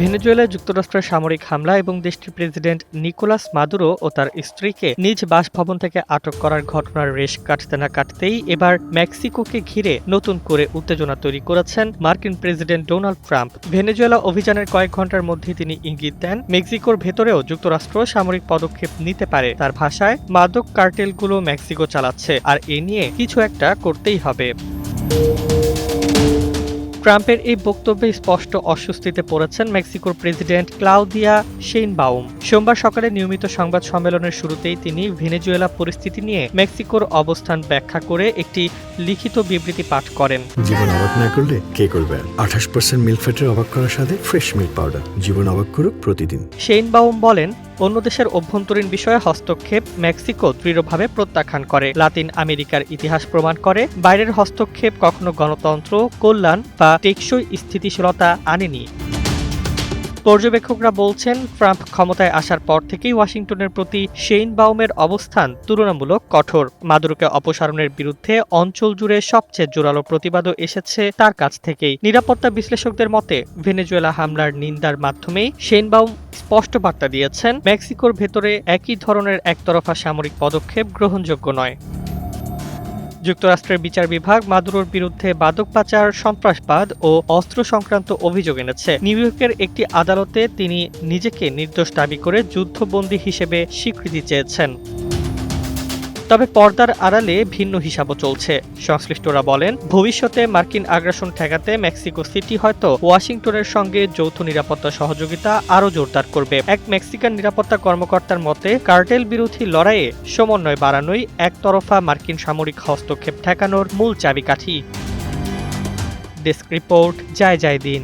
ভেনেজুয়েলায় যুক্তরাষ্ট্রের সামরিক হামলা এবং দেশটির প্রেসিডেন্ট নিকোলাস মাদুরো ও তার স্ত্রীকে নিজ বাসভবন থেকে আটক করার ঘটনার রেশ কাটতে না কাটতেই এবার মেক্সিকোকে ঘিরে নতুন করে উত্তেজনা তৈরি করেছেন মার্কিন প্রেসিডেন্ট ডোনাল্ড ট্রাম্প। ভেনেজুয়েলা অভিযানের কয়েক ঘণ্টার মধ্যে তিনি ইঙ্গিত দেন, মেক্সিকোর ভেতরেও যুক্তরাষ্ট্র সামরিক পদক্ষেপ নিতে পারে। তার ভাষায়, মাদক কার্টেলগুলো মেক্সিকো চালাচ্ছে, আর এ নিয়ে কিছু একটা করতেই হবে। ট্রাম্পের এই বক্তব্যে স্পষ্ট অস্বস্তিতে পড়েছেন মেক্সিকোর প্রেসিডেন্ট ক্লাউদিয়া শেইনবাউম সোমবার সকালে নিয়মিত সংবাদ সম্মেলনের শুরুতেই তিনি ভেনেজুয়েলা পরিস্থিতি নিয়ে মেক্সিকোর অবস্থান ব্যাখ্যা করে একটি লিখিত বিবৃতি পাঠ করেন। জীবন অবাক না করলে কে করবে? আঠাশ পার্সেন্ট মিল্ক ফ্যাটের অবাক করার সাথে ফ্রেশ মিল্ক পাউডার জীবন অবাক করুক প্রতিদিন। শেইনবাউম বলেন অন্য দেশের অভ্যন্তরীণ বিষয়ে হস্তক্ষেপ মেক্সিকো দৃঢ়ভাবে প্রত্যাখ্যান করে। লাতিন আমেরিকার ইতিহাস প্রমাণ করে, বাইরের হস্তক্ষেপ কখনো গণতন্ত্র, কল্যাণ বা টেকসই স্থিতিশীলতা আনেনি। পর্যবেক্ষকরা বলছেন, ট্রাম্প ক্ষমতায় আসার পর থেকেই ওয়াশিংটনের প্রতি শেইন বাউমের অবস্থান তুলনামূলক কঠোর। মাদুরোকে অপসারণের বিরুদ্ধে অঞ্চল জুড়ে সবচেয়ে জোরালো প্রতিবাদও এসেছে তার কাছ থেকেই। নিরাপত্তা বিশ্লেষকদের মতে, ভেনেজুয়েলা হামলার নিন্দার মাধ্যমেই শেইন বাউম স্পষ্ট বার্তা দিয়েছেন, মেক্সিকোর ভেতরে একই ধরনের একতরফা সামরিক পদক্ষেপ গ্রহণযোগ্য নয়। যুক্তরাষ্ট্রের বিচার বিভাগ মাদুরোর বিরুদ্ধে বাদক পাচার, সন্ত্রাসবাদ ও অস্ত্র সংক্রান্ত অভিযোগ এনেছে। নিউ ইয়র্কের একটি আদালতে তিনি নিজেকে নির্দোষ দাবি করে যুদ্ধবন্দী হিসেবে স্বীকৃতি চেয়েছেন। তবে পর্দার আড়ালে ভিন্ন হিসাবও চলছে। সংশ্লিষ্টরা বলেন, ভবিষ্যতে মার্কিন আগ্রাসন ঠেকাতে মেক্সিকো সিটি হয়তো ওয়াশিংটনের সঙ্গে যৌথ নিরাপত্তা সহযোগিতা আরও জোরদার করবে। এক মেক্সিকান নিরাপত্তা কর্মকর্তার মতে, কার্টেল বিরোধী লড়াইয়ে সমন্বয় বাড়ানোই একতরফা মার্কিন সামরিক হস্তক্ষেপ ঠেকানোর মূল চাবিকাঠি। ডেস্ক রিপোর্ট, জয় জয় দিন।